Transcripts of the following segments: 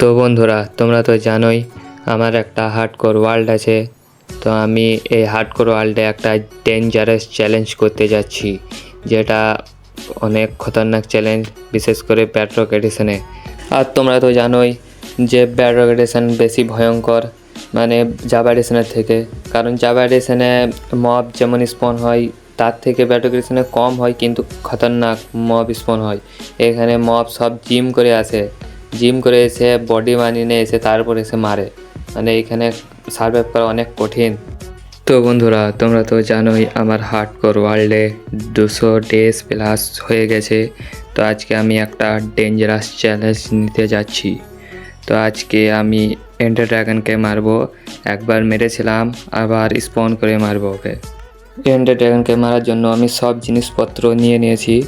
তো বন্ধুরা, তোমরা তো জানোই আমার একটা হার্ডকোর ওয়ার্ল্ড আছে। তো আমি এই হার্ডকোর ওয়ার্ল্ডে একটা ডেঞ্জারাস চ্যালেঞ্জ করতে যাচ্ছি, যেটা অনেক খতরনাক চ্যালেঞ্জ বিশেষ করে ব্যাটরক এডিশনে আর তোমরা তো জানোই যে ব্যাটরক এডিশন বেশি ভয়ঙ্কর মানে জাভা এডিশনের থেকে। কারণ জাভা এডিশনে মব যেমন স্পন হয়, তার থেকে ব্যাটরক এডিশনে কম হয়, কিন্তু খতরনাক মব স্পন হয়। এখানে মব সব জিম করে আসে। জিম করে এসে বডি বানিয়ে নিয়ে এসে তারপর এসে মারে। মানে এখানে সার্ভাইভ করা অনেক কঠিন। তো বন্ধুরা তোমরা তো জানোই আমার হার্ট হার্ডকোর ওয়ার্ল্ডে দুশো ডেজ প্লাস হয়ে গেছে। তো আজকে আমি একটা ডেঞ্জারাস চ্যালেঞ্জ নিতে যাচ্ছি। তো আজকে আমি এন্ডার ড্রাগনকে মারবো। একবার মেরেছিলাম আবার স্পন করে মারবো ওকে। এন্ডার ড্রাগনকে মারার জন্য আমি সব জিনিসপত্র নিয়ে নিয়েছি।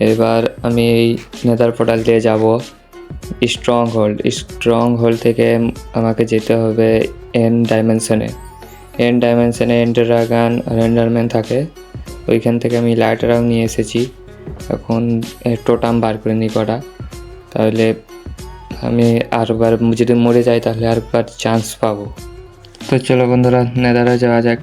এবার আমি এই নেদার পোর্টাল দিয়ে যাব। স্ট্রং হোল্ড স্ট্রং হোল্ড থেকে আমাকে যেতে হবে এন ডাইমেনশনে এন ডাইমেনশনে এন্ডার ড্রাগন রেন্ডারম্যান থাকে। ওইখান থেকে আমি লাইটারাও নিয়ে এসেছি। এখন টোটাম বার করে নিই কটা তাহলে আমি আরবার যদি মরে যাই তাহলে আরবার চান্স পাবো। তো চলো বন্ধুরা নেদারে যাওয়া যাক।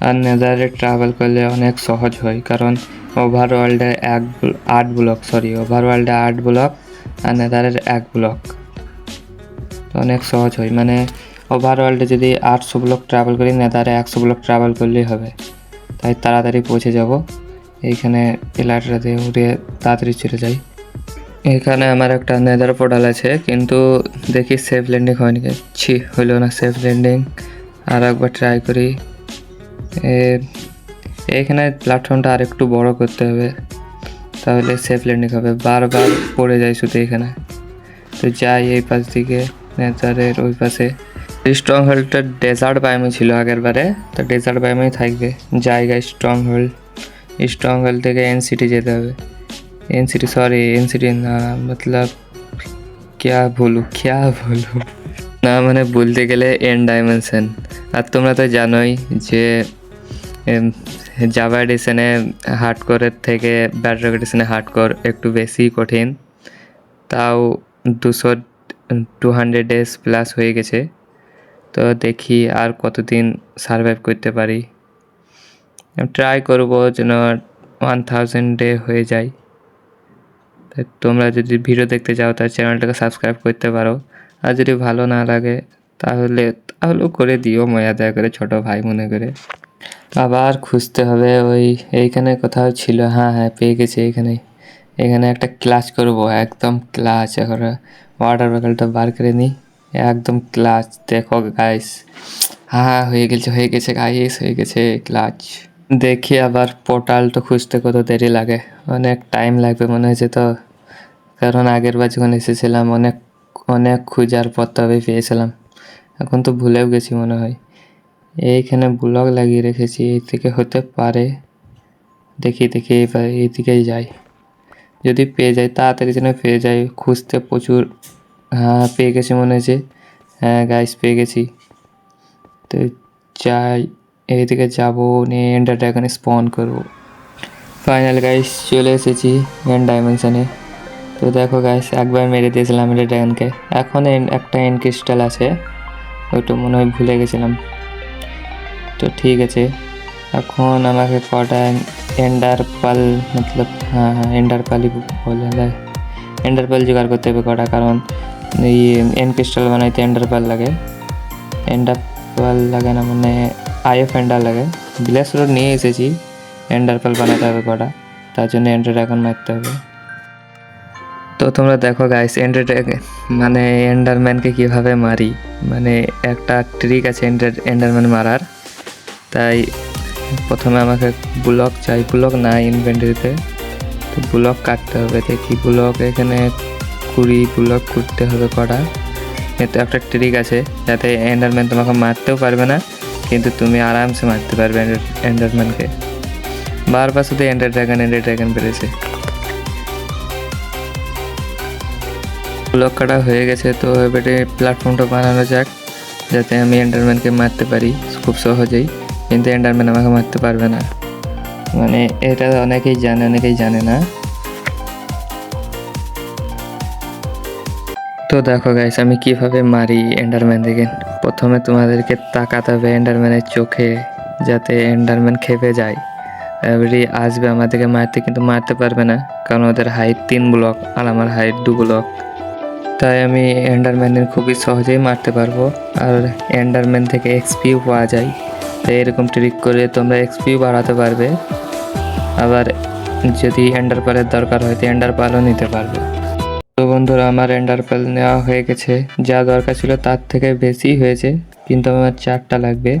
আর নেদারে ট্রাভেল করলে অনেক সহজ হয়। কারণ ওভারওয়ার্ল্ডে এক আট ব্লক সরি ওভারওয়ার্ল্ডে আট ব্লক আর নেদারের এক ব্লক অনেক সহজ হয়। মানে ওভারওয়ার্ল্ডে যদি আটশো ব্লক ট্রাভেল করি নেদারে একশো ব্লক ট্রাভেল করলেই হবে। তাই তাড়াতাড়ি পৌঁছে যাব। এইখানে এলাটাতে উঠে তাড়াতাড়ি চলে যাই। এখানে আমার একটা নেদার পোর্টাল আছে, কিন্তু দেখি সেফ ল্যান্ডিং হয়নি। ছি হইল না সেফ ল্যান্ডিং আর একবার ট্রাই করি। এইখানে প্ল্যাটফর্মটা আর একটু বড় করতে হবে। তাহলে সেফ ল্যান্ডিং হবে। বারবার পড়ে যায় শুধু এখানে। তো যাই এই পাশ দিকে নেচারের ওই পাশে। স্ট্রং হোল্ডটা ডেজার্ট বায়ামে ছিল আগের বারে তো ডেজার্ট বায়ামেই থাকবে। জায়গায় স্ট্রং হোল্ড স্ট্রং হোল্ড থেকে এনসিটি যেতে হবে। এনসিটি সরি এনসিটি না মতলব ক্যা বলু ক্যা বলু না মানে বলতে গেলে এন ডাইমেনশন আর তোমরা তো জানোই যে জাভা এডিশনে হার্ডকোরের থেকে ব্যাটরক এডিশনে হার্ডকোর একটু বেশি কঠিন। তাও দুশো টু হান্ড্রেড ডেজ প্লাস হয়ে গেছে। তো দেখি আর কতদিন সার্ভাইভ করতে পারি। ট্রাই করব যেন ওয়ান থাউজেন্ড ডে হয়ে যায়। তাই তোমরা যদি ভিডিও দেখতে চাও তার চ্যানেলটাকে সাবস্ক্রাইব করতে পারো। আর যদি ভালো না লাগে, তাহলে, তাহলেও করে দিও ময়া, দয়া করে ছোট ভাই মনে করে। আবার খুঁজতে হবে, ওই এইখানে কোথাও ছিল। হ্যাঁ হ্যাঁ পেয়ে গেছি এইখানে এখানে একটা ক্লাচ করব, একদম ক্লাচ। এখন ওয়াটার বটলটা বার করে নিই। একদম ক্লাচ। দেখো গাইস হ্যাঁ হয়ে গেছে হয়ে গেছে গাইস হয়ে গেছে, ক্লাচ। দেখি আবার পোর্টাল তো খুঁজতে কত দেরি লাগে। অনেক টাইম লাগবে মনে হয়েছে তো। কারণ আগের বার যখন এসেছিলাম, অনেক অনেক খোঁজার পর তবে পেয়েছিলাম। এখন তো ভুলেও গেছি মনে হয়। এইখানে ব্লক লাগিয়ে রেখেছি, এই থেকে হতে পারে। দেখি দেখি, এবার এই দিকেই যাই। যদি পেয়ে যাই, তাড়াতাড়ি যেন পেয়ে যাই। খুঁজতে প্রচুর হ্যাঁ পেয়ে গেছি মনে হয়েছে হ্যাঁ গাইস পেয়ে গেছি। তো যাই, এইদিকে যাব, নিয়ে এন্ডার ড্রাগনে স্পন করব। ফাইনাল গাইস চলে এসেছি এন্ড ডাইমেনশনে তো দেখো গাইস একবার মেরে দিয়েছিলাম এন্ডার ড্রাগনকে এখন একটা এন ক্রিস্টাল আছে। ওইটা মনে হয় ভুলে গেছিলাম। তো ঠিক আছে। এখন আমাকে কটা এন্ডার পাল মতলব হ্যাঁ হ্যাঁ এন্ডার পালই বলে দেয় এন্ডার পাল জোগাড় করতে হবে কটা, কারণ এই এন ক্রিস্টাল বানাইতে এন্ডার পাল লাগে। এন্ডার পাল লাগে না মানে আইএফ এন্ডার লাগে। ব্লেস রোড নিয়ে এসেছি এন্ডার পাল বানাতে হবে কটা, তার জন্য এন্ডার ড্রাগন মারতে হবে। তো তোমরা দেখো গাইস এন্ডার মানে এন্ডারম্যানকে কীভাবে মারি? মানে একটা ট্রিক আছে এন্ডার এন্ডারম্যান মারার। তাই প্রথমে আমাকে ব্লক চাই। ব্লক নাই ইনভেন্টরিতে তো। ব্লক কাটতে হবে। দেখি ব্লক এখানে কুড়ি ব্লক করতে হবে কটা। এতে একটা ট্রিক আছে। যাতে এন্ডারম্যান তোমাকে মারতেও পারবে না, কিন্তু তুমি আরামসে মারতে পারবে এন্ডারম্যানকে বারবার শুধু এন্ডার ড্রাগন এন্ডার ড্রাগন বেড়েছে। ব্লক কাটা হয়ে গেছে। তো এবারে প্ল্যাটফর্মটা বানানো যাক, যাতে আমি এন্ডারম্যানকে মারতে পারি খুব সহজেই। কিন্তু এন্ডারম্যান আমাকে মারতে পারবে না। মানে এটা অনেকেই জানে অনেকেই জানে না। তো দেখো গাইস আমি কীভাবে মারি এন্ডারম্যান দেখে। প্রথমে তোমাদেরকে তাকাতে হবে এন্ডারম্যানের চোখে, যাতে এন্ডারম্যান খেপে যায়। এবারে আসবে আমাদেরকে মারতে, কিন্তু মারতে পারবে না, কারণ ওদের হাইট তিন ব্লক আর আমার হাইট দু ব্লক তাই আমি এন্ডারম্যানের খুবই সহজেই মারতে পারব। আর এন্ডারম্যান থেকে এক্সপিও পাওয়া যায়। তাই এরকম ট্রিক করে তোমরা এক্সপিও বাড়াতে পারবে। আবার যদি এন্ডার পালের দরকার হয়, তো এন্ডার পালও নিতে পারবে। তো বন্ধুরা, আমার এন্ডার পাল নেওয়া হয়ে গেছে। যা দরকার ছিল তার থেকে বেশি হয়েছে, কিন্তু আমার চারটা লাগবে।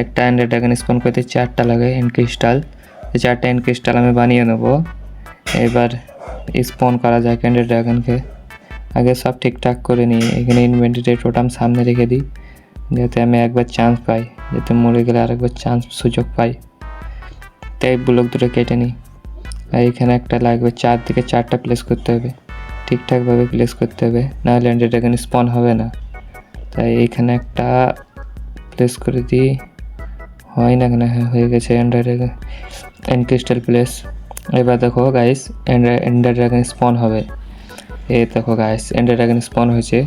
একটা এন্ডার ড্রাগন স্পন করতে চারটা লাগে এন ক্রিস্টাল চারটা এন ক্রিস্টাল আমি বানিয়ে নেব। এবার স্পন করা যায় এন্ডার ড্রাগনকে আগে সব ঠিকঠাক করে নিই। এখানে ইনভেন্টরি টোটাম সামনে রেখে দিই। যাতে আমি একবার চান্স পাই, যাতে মরে গেলে আরেকবার চান্স সুযোগ পাই। তাই ব্লক দুটো কেটে নিই। আর এখানে একটা লাগবে, চার দিকে চারটা প্লেস করতে হবে। ঠিকঠাকভাবে প্লেস করতে হবে নাহলে ড্রাগন স্পন হবে না। তাই এইখানে একটা প্লেস করে দিই। হয় না কেন হ্যাঁ হয়ে গেছে ড্রাগন এন্ড ক্রিস্টাল প্লেস এবার দেখো গাইস এন্ডার ড্রাগন স্পন হবে। এই দেখো গাইস এন্ডার ড্রাগন স্পন হয়েছে।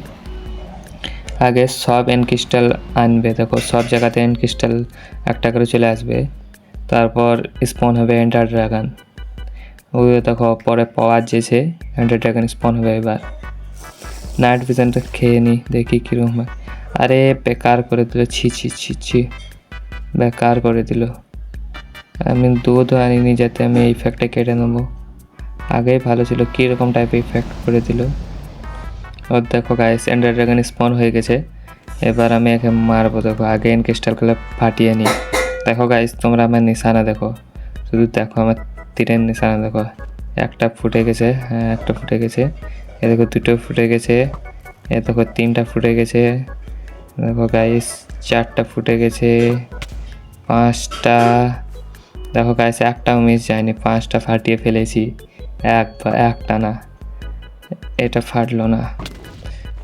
আগে সব এন ক্রিস্টাল আনবে। দেখো, সব জায়গাতে এন ক্রিস্টাল একটা করে চলে আসবে। তারপর স্পন হবে এন্ডার ড্রাগন ওই দেখো, পরে পাওয়ার যেছে এন্ডার ড্রাগন স্পন হবে এবার। নাইট ভিশনটা খেয়ে নিই দেখি কীরকম আরে, বেকার করে দিল, ছি ছি ছি ছি। বেকার করে দিল। আমি দুধ আনিনি যাতে আমি এই কেটে নেব। আগেই ভালো ছিল, কীরকম টাইপের ইফেক্ট করে দিল। ওর দেখো গাইস এন্ডার ড্রাগন স্পন হয়ে গেছে। এবার আমি একে মারবো, দেখো আগে এন ক্রিস্টালগুলো ফাটিয়ে নিই। দেখো গাইস তোমরা আমার নিশানা দেখো। শুধু দেখো আমার তীরের নিশানা দেখো। একটা ফুটে গেছে হ্যাঁ একটা ফুটে গেছে। এ দেখো, দুটো ফুটে গেছে। এ দেখো, তিনটা ফুটে গেছে। দেখো গাইস চারটা ফুটে গেছে। পাঁচটা। দেখো গাইস একটাও মিস যায়নি। পাঁচটা ফাটিয়ে ফেলেছি। এক একটা না। এটা ফাটলো না।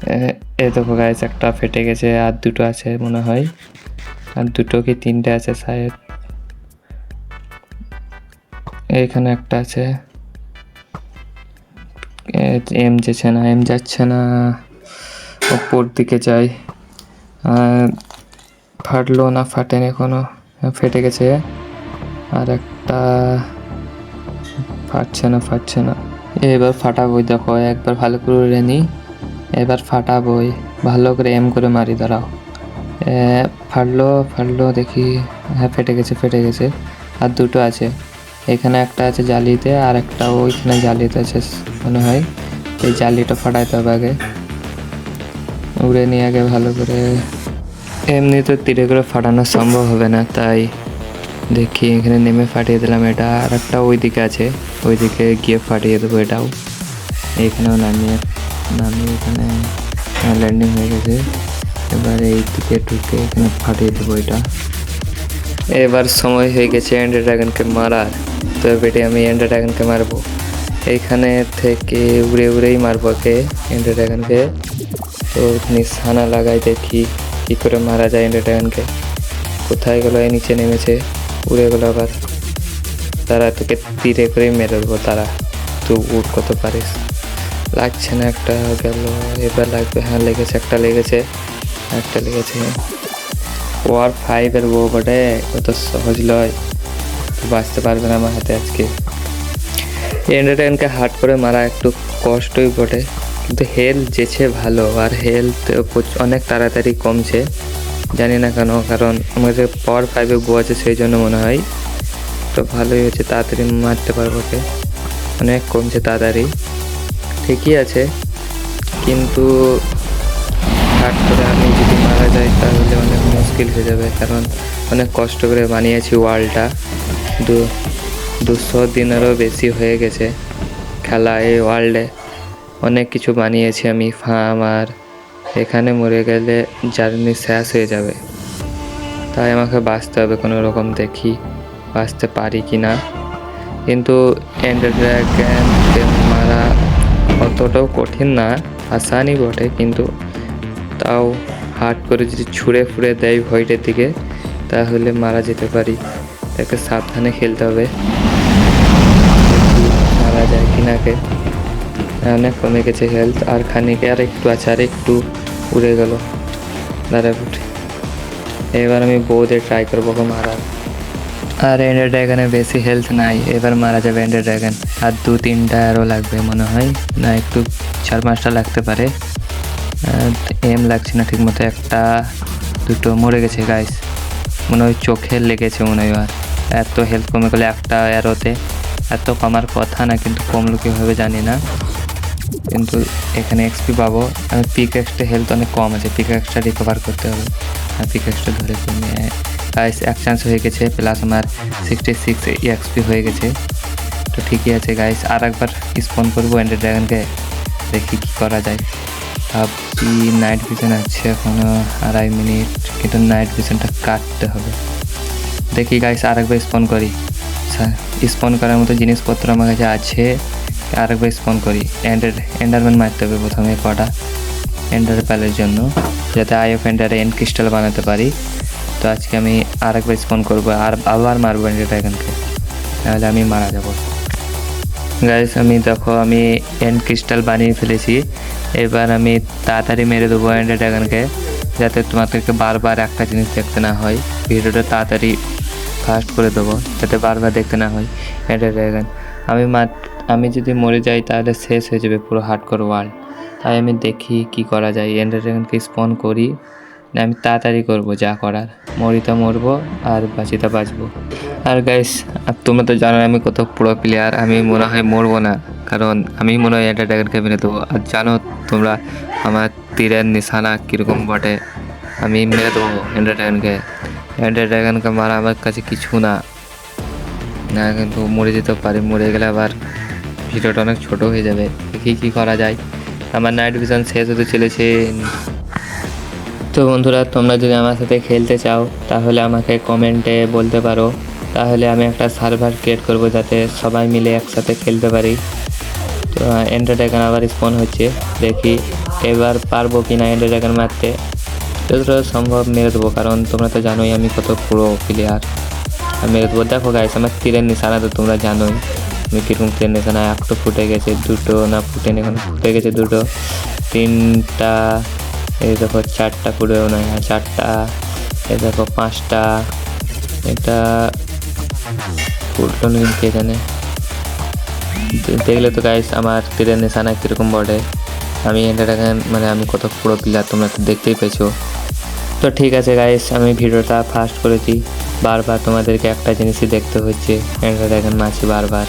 এ- দেখো গাইস একটা ফেটে গেছে আর দুটো আছে মনে হয়। আর দুটো কি তিনটে আছে শায়দ এখানে একটা আছে। এম যাচ্ছে না এম যাচ্ছে না। ওপর দিকে যাই। ফাটলো না ফাটেনি হ্যাঁ, ফেটে গেছে। আর একটা ফাটছে না ফাটছে না। এবার ফাটাবোই দেখো একবার ভালো করে নিই এবার ফাটাবোই ভালো করে এম করে মারি, দাঁড়াও। ফাটলো ফাটলো, দেখি। হ্যাঁ ফেটে গেছে ফেটে গেছে। আর দুটো আছে। এখানে একটা আছে জালিতে, আর একটা ওইখানে জালিতে আছে, মনে হয়। এই জালিটা ফাটাইতে হবে আগে। উড়ে নিয়ে আগে ভালো করে। এমনি তো তীরে করে ফাটানো সম্ভব হবে না, তাই দেখি, এখানে নেমে ফাটিয়ে দিলাম এটা। আর একটা ওইদিকে আছে। ওইদিকে গিয়ে ফাটিয়ে দেবো এটাও। এইখানেও নামিয়ে নামিয়ে এখানে ল্যান্ডিং হয়ে গেছে। এবার এই দিকে ঢুকে এখানে ফাটিয়ে দেবো এটা। এবার সময় হয়ে গেছে এন্ডার ড্রাগনকে মারার। তো বেটে আমি এন্ডার ড্রাগনকে মারবো। এইখানে থেকে উড়ে উড়েই মারবো ওকে এন্ডার ড্রাগনকে। তো নিশানা লাগাই দেখি কী করে মারা যায় এন্ডার ড্রাগনকে। কোথায় গেলো? এই নিচে নেমেছে। উড়ে গেলো আবার। তারা তোকে তীরে করেই মেরে দেবো, তারা। তুই উঠ কত পারিস। লাগছে না একটা গেল, এবার লাগবে হ্যাঁ লেগেছে, একটা লেগেছে একটা লেগেছে। ওয়ার ফাইভের বউ বটে অত সহজ লয় বাঁচতে পারবে না আমার হাতে আজকে। এন্টারটেনকে হার্ড করে মারা একটু কষ্টই বটে, কিন্তু হেলথ যেছে ভালো, আর হেলথ অনেক তাড়াতাড়ি কমছে, জানি না কেন, কারণ আমাদের পাওয়ার ফাইভে বউ আছে, সেই জন্য মনে হয়, তো ভালোই হচ্ছে, তাড়াতাড়ি মারতে পারব ওকে। অনেক কমছে তাড়াতাড়ি। ঠিকই আছে, কিন্তু হাট করে আমি যদি মারা যাই তাহলে অনেক মুশকিল হয়ে যাবে, কারণ অনেক কষ্ট করে বানিয়েছি ওয়ালটা। দু, দুশো দিনেরও বেশি হয়ে গেছে খেলা এই ওয়ার্ল্ডে অনেক কিছু বানিয়েছি আমি, ফার্ম আর এখানে মরে গেলে জার্নি শেষ হয়ে যাবে। তাই আমাকে বাঁচতে হবে কোনো রকম দেখি, বাঁচতে পারি কি না কিন্তু এন্ডার ড্রাগনকে মারা অতটাও কঠিন না, আসানই বটে, কিন্তু তাও হাট করে যদি ছুঁড়ে ফুড়ে দেয় ভয়টার দিকে, তাহলে মারা যেতে পারি। তাকে সাবধানে খেলতে হবে। মারা যায় কিনাকে অনেক কমে গেছে হেলথ আর খানিক আর একটু আছে, আর একটু উড়ে গেল। দাঁড়া এবার আমি বউদের ট্রাই করব মারার। আর এন্ডার ড্রাগনের বেশি হেলথ নাই, এবার মারা যাবে এন্ডার ড্রাগন আর দু তিনটা আরও লাগবে মনে হয়, না একটু চার পাঁচটা লাগতে পারে। এম লাগছে না ঠিক মতো একটা, দুটো, মরে গেছে গাইস মনে হয় চোখে লেগেছে মনে হয় আর। এত হেলথ কমে গেলে একটা অ্যারোতে এত কমার কথা না, কিন্তু কমলো কীভাবে জানি না। কিন্তু এখানে এক্সপি পাবো। আমি পিক এক্সটা হেলথ অনেক কম আছে পিক এক্সটা রিকভার করতে হবে। আর পিক এক্সটা ধরে কমিয়ে এক চান্স হয়ে গেছে প্লাস আমার সিক্সটি সিক্স এক্সপি হয়ে গেছে। তো ঠিকই আছে গাইস আর একবার স্পন করব এন্ডার ড্রাগনকে দেখি কী করা যায়। ভাবছি নাইট ভিশন আছে এখনও, আড়াই মিনিট, কিন্তু নাইট ভিশনটা কাটতে হবে। দেখি গাইস আরেকবার স্পন করি। স্পন করার মতো জিনিসপত্র আমার কাছে আছে, আরেকবার স্পন করি। এন্ডার এন্ডারম্যান মারতে হবে প্রথমে কটা। এন্ডার প্যালের জন্য, যাতে আই অফ এন্ডারে এন্ড ক্রিস্টাল বানাতে পারি। তো আজকে আমি আরেকবার স্পন করব আর আবার মারবো এন্ডার ড্রাগনকে নাহলে আমি মারা যাব। গাইস আমি দেখো, আমি এন্ড ক্রিস্টাল বানিয়ে ফেলেছি। এবার আমি তাড়াতাড়ি মেরে দেবো এন্ডার ড্রাগনকে যাতে তোমাদেরকে বারবার একটা জিনিস দেখতে না হয়। ভিডিওটা তাড়াতাড়ি ফাস্ট করে দেবো, যাতে বারবার দেখতে না হয় এন্ডার ড্রাগন আমি মা আমি যদি মরে যাই, তাহলে শেষ হয়ে যাবে পুরো হার্ডকোর ওয়ার্ল্ড তাই আমি দেখি কি করা যায়। এন্ডার ড্রাগনকে স্পন করি। না, আমি তাড়াতাড়ি করব, যা করার। মরিতা মরবো, আর বাঁচিতা বাঁচবো। আর গাইস আর তোমরা তো জানো আমি কত পুরো প্লেয়ার আমি মনে হয় মরবো না। কারণ আমি মনে হয় এন্ডার ড্রাগনকে মেরে দেবো। আর জানো তোমরা, আমার তীরের নিশানা কীরকম বটে? আমি মেরে দেবো এন্ডার ড্রাগনকে এন্ডার ড্রাগনকে মারা আমার কাছে কিছু না। না, কিন্তু মরে যেতে পারে, মরে গেলে আবার ভিডিওটা অনেক ছোট হয়ে যাবে। দেখি কী করা যায়। আমার নাইট ভিশন শেষ হতে চলেছে। তো বন্ধুরা, তোমরা যদি আমার সাথে খেলতে চাও, তাহলে আমাকে কমেন্টে বলতে পারো। তাহলে আমি একটা সার্ভার ক্রিয়েট করব যাতে সবাই মিলে একসাথে খেলতে পারি। তো ড্রাগন আবার স্পন হচ্ছে, দেখি এবার পারব কি না ড্রাগন মারতে। যতটা সম্ভব মেরে দেবো, কারণ তোমরা তো জানোই আমি কত পুরো প্লেয়ার মেরে দেবো। দেখো গাইস আমার তীরের নিশানা তো তোমরা জানোই। আমি কীরকম তীরের নিশানা একটু ফুটে গেছে, দুটো না ফুটে এখন ফুটে গেছে দুটো। তিনটা এই দেখো চারটা ফুটেও নয় আর চারটা, এই দেখো পাঁচটা। এটা কিন্তু কে জানে। দেখলে তো গাইস আমার তীরের নিশানা কীরকম বটে। আমি এটা মানে আমি কত পুরো প্লেয়ার তোমরা তো দেখতেই পেয়েছ। তো ঠিক আছে গাইস আমি ভিডিওটা ফাস্ট করেছি। বারবার তোমাদেরকে একটা জিনিসই দেখতে হচ্ছে, এটা দেখেন মাছি বারবার।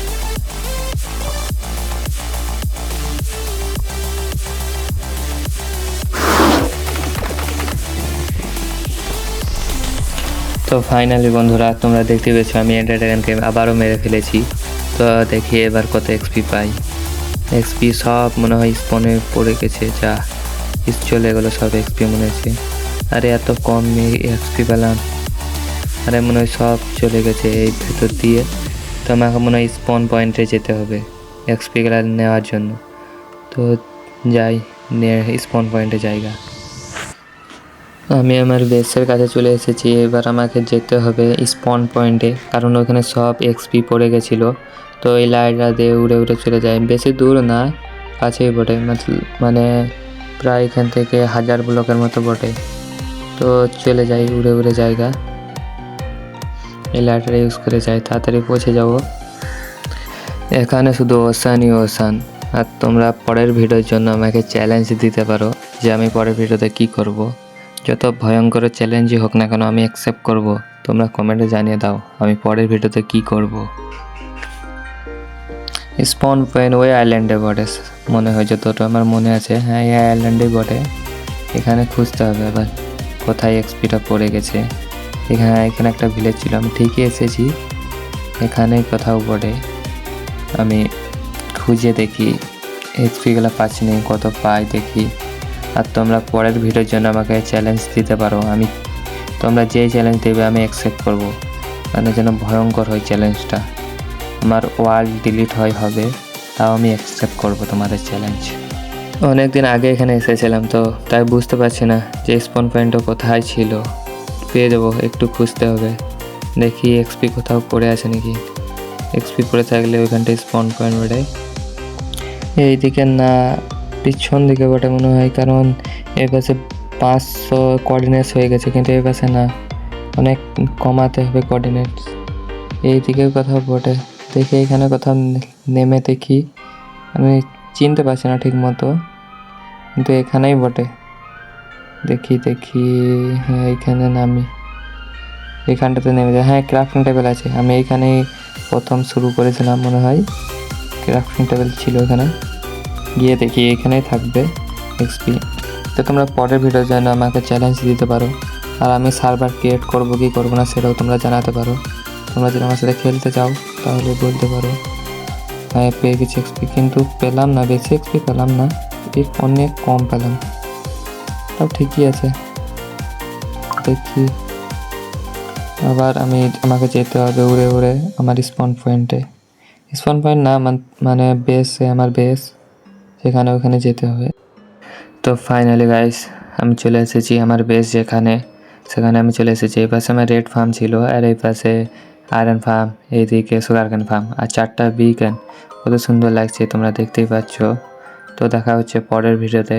তো ফাইনালি বন্ধুরা, তোমরা দেখতে পেয়েছ আমি এন্টার ড্রাগনকে আবারও মেরে ফেলেছি। তো দেখি এবার কত এক্সপি পাই। এক্সপি সব মনে হয় স্পনে পড়ে গেছে, যা চলে গেলো, সব এক্সপি মনে হচ্ছে আরে এত কম এক্সপি পেলাম। আরে মনে হয় সব চলে গেছে এই ভেতর দিয়ে। তো আমাকে মনে হয় স্পন পয়েন্টে যেতে হবে এক্সপিগুলো নেওয়ার জন্য। তো যাই স্পন পয়েন্টে জায়গা। আমি আমার বেসের কাছে চলে এসেছি, এবার আমাকে যেতে হবে স্পন পয়েন্টে কারণ ওখানে সব এক্সপি পড়ে গেছিল। তো এই লাইটটা দিয়ে উড়ে উড়ে চলে যায়। বেশি দূর না, কাছেই বটে মানে প্রায় এখান থেকে হাজার ব্লকের মতো বটে। তো চলে যাই, উড়ে উড়ে জায়গা। এই লাইটার ইউজ করে যাই, তাড়াতাড়ি পৌঁছে যাব। এখানে শুধু ওসানই ওসান আর তোমরা পরের ভিডিওর জন্য আমাকে চ্যালেঞ্জ দিতে পারো যে আমি পরের ভিডিওতে কি করব। যত ভয়ঙ্কর চ্যালেঞ্জই হোক না কেন আমি অ্যাকসেপ্ট করব। তোমরা কমেন্টে জানিয়ে দাও, আমি পরের ভিডিওতে কি করব। স্পন পয়েন্ট ওই আইল্যান্ডে বটে, মনে হয় যতটা আমার মনে আছে। হ্যাঁ এই আইল্যান্ডেই বটে। এখানে খুঁজতে হবে এবার কোথায় এক্সপিটা পড়ে গেছে। এখানে এখানে একটা ভিলেজ ছিল, আমি ঠিকই এসেছি। এখানে কোথাও বটে। আমি খুঁজে দেখি এক্সপিগুলো পাচ্ছি না, কত পাই দেখি। আর তোমরা পরের ভিডিওর জন্য আমাকে চ্যালেঞ্জ দিতে পারো। আমি তোমরা যে চ্যালেঞ্জ দেবে, আমি অ্যাকসেপ্ট করব। মানে যেন ভয়ঙ্কর হয় চ্যালেঞ্জটা আমার ওয়ার্ল্ড ডিলিট হয় হবে, তাও আমি অ্যাকসেপ্ট করব তোমাদের চ্যালেঞ্জ অনেক দিন আগে এখানে এসেছিলাম, তো তাই বুঝতে পারছি না যে স্পন পয়েন্টটা কোথায় ছিল। পেয়ে যাব, একটু খুঁজতে হবে। দেখি এক্সপি কোথাও পড়ে আছে নাকি। এক্সপি পড়ে থাকলে ওইখানটায় স্পন পয়েন্ট বেড়ে এইদিকে না পিছন দিকে বটে মনে হয়, কারণ এর পাশে পাঁচশো কোঅর্ডিনেটস হয়ে গেছে, কিন্তু এর পাশে না। অনেক কমাতে হবে কোঅর্ডিনেটস এইদিকেও কোথাও বটে। দেখি এখানে কোথাও নেমে দেখি। আমি চিনতে পারছি না ঠিক মতো, কিন্তু এখানেই বটে। দেখি দেখি হ্যাঁ এইখানে নামি। এখানটাতে নেমে যায়। হ্যাঁ ক্রাফটিং টেবিল আছে। আমি এইখানেই প্রথম শুরু করেছিলাম মনে হয়। ক্রাফটিং টেবিল ছিল এখানে। গিয়ে দেখি এখানেই থাকবে এক্সপি তো তোমরা পরের ভিডিওর জন্য আমাকে চ্যালেঞ্জ দিতে পারো। আর আমি সার্ভার ক্রিয়েট করব, কি করব না সেটাও তোমরা জানাতে পারো। তোমরা যদি আমার সাথে খেলতে চাও, তাহলে বলতে পারো। হ্যাঁ পেয়ে গেছি এক্সপি কিন্তু পেলাম না, বেশি এক্সপি পেলাম না। অনেক কম পেলাম। তাও ঠিকই আছে। দেখি। আবার আমি আমাকে যেতে হবে উড়ে উড়ে আমার স্পন পয়েন্টে স্পন পয়েন্ট না, মান- বেসে আমার বেস সেখানে ওখানে যেতে হবে। তো ফাইনালি গাইস আমি চলে এসেছি আমার বেস যেখানে। সেখানে আমি চলে এসেছি। এই পাশে আমার রেড ফার্ম ছিল আর এই পাশে আয়রন ফার্ম এইদিকে সুগারগান ফার্ম আর চারটা বি ক্যান কত সুন্দর লাগছে, তোমরা দেখতেই পাচ্ছ। তো দেখা হচ্ছে পরের ভিডিওতে